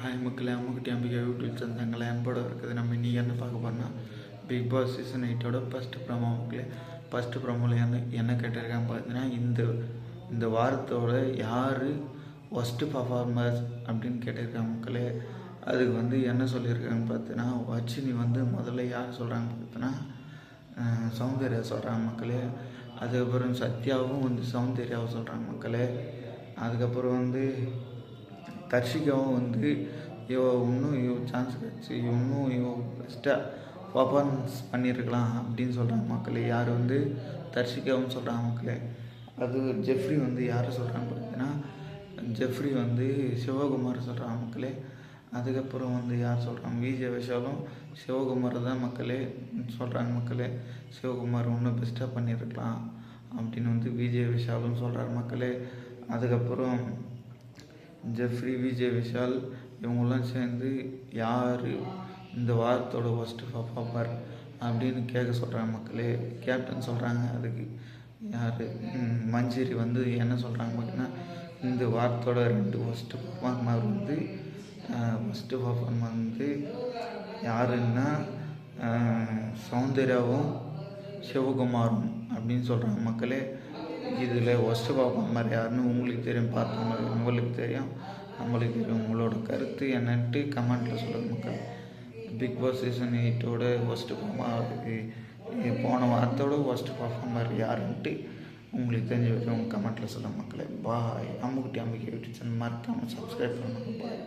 Hi மக்களே அம்முக்குட்டி Ambika YouTube சொந்தங்களே அன்போட இருக்குது நம்ம இன்றைக்கி என்ன பார்க்க போறோம்னா பிக் பாஸ் சீசன் எயிட்டோட ஃபஸ்ட்டு ப்ரோமோ மக்களே. ஃபஸ்ட்டு ப்ரோமோவில் என்ன என்ன கேட்டிருக்காங்க பார்த்தீங்கன்னா இந்த இந்த வாரத்தோட யார் ஒஸ்ட்டு பர்ஃபார்மர்ஸ் அப்படின்னு கேட்டிருக்காங்க மக்களே. அதுக்கு வந்து என்ன சொல்லியிருக்காங்க பார்த்தீங்கன்னா வச்சினி வந்து முதல்ல யார் சொல்கிறாங்க பார்த்தீங்கன்னா சௌந்தர்யா சொல்கிறாங்க மக்களே. அதுக்கப்புறம் சத்யாவும் வந்து சௌந்தர்யாவும் சொல்கிறாங்க மக்களே. அதுக்கப்புறம் வந்து தர்ஷிகாவும் வந்து இவ இன்னும் இவ சான்ஸ் கிடச்சி இன்னும் இவ பெஸ்ட்டாக பர்ஃபார்மன்ஸ் பண்ணியிருக்கலாம் அப்படின்னு சொல்கிறாங்க மக்களே. யார் வந்து தர்ஷிகாவும் சொல்கிறாங்க மக்களே. அது ஜெஃப்ரி வந்து யார் சொல்கிறாங்க பார்த்தீங்கன்னா ஜெஃப்ரி வந்து சிவகுமார் சொல்கிறாங்க மக்களே. அதுக்கப்புறம் வந்து யார் சொல்கிறாங்க விஜய் விஷாலும் சிவகுமார் தான் மக்களே சொல்கிறாங்க மக்களே. சிவகுமார் இன்னும் பெஸ்ட்டாக பண்ணியிருக்கலாம் அப்படின்னு வந்து விஜய் விஷாலும் சொல்கிறார் மக்களே. அதுக்கப்புறம் ஜெஃப்ரி விஜய் விஷால் இவங்கெல்லாம் சேர்ந்து யார் இந்த வாரத்தோட ஃபஸ்ட்டு பர்ஃபார்மர் அப்படின்னு கேட்க சொல்கிறாங்க மக்களே. கேப்டன் சொல்கிறாங்க அதுக்கு யார்? மஞ்சரி வந்து என்ன சொல்கிறாங்க பார்த்தீங்கன்னா இந்த வாரத்தோட ரெண்டு ஃபஸ்ட்டு பர்ஃபார்மர் வந்து ஃபஸ்ட்டு பர்ஃபார்மர் வந்து யாருன்னா சௌந்தர்யாவும் சிவகுமாரும் அப்படின்னு சொல்கிறாங்க மக்களே. இதில் ஒஸ்ட்டு பர்ஃபார்மர் யாருன்னு உங்களுக்கு தெரியும் பார்த்தவங்க உங்களுக்கு தெரியும் நம்மளுக்கு தெரியும். உங்களோட கருத்து என்னன்ட்டு கமெண்ட்டில் சொல்லுங்கள் மக்கள். பிக் பாஸ் சீசன் எயிட்டோட ஒஸ்ட்டு பர்ஃபார்மர் போன வாரத்தோட ஒஸ்ட்டு பர்ஃபார்மர் யாருன்ட்டு உங்களுக்கு தெரிஞ்ச வரைக்கும் கமெண்ட்டில் சொல்லுங்கள் மக்களே. பாய் அம்முக்குட்டி அம்பிக்கை யூடியூப் சேனல் மறக்காமல் சப்ஸ்கிரைப் பண்ணுங்கள் பாய்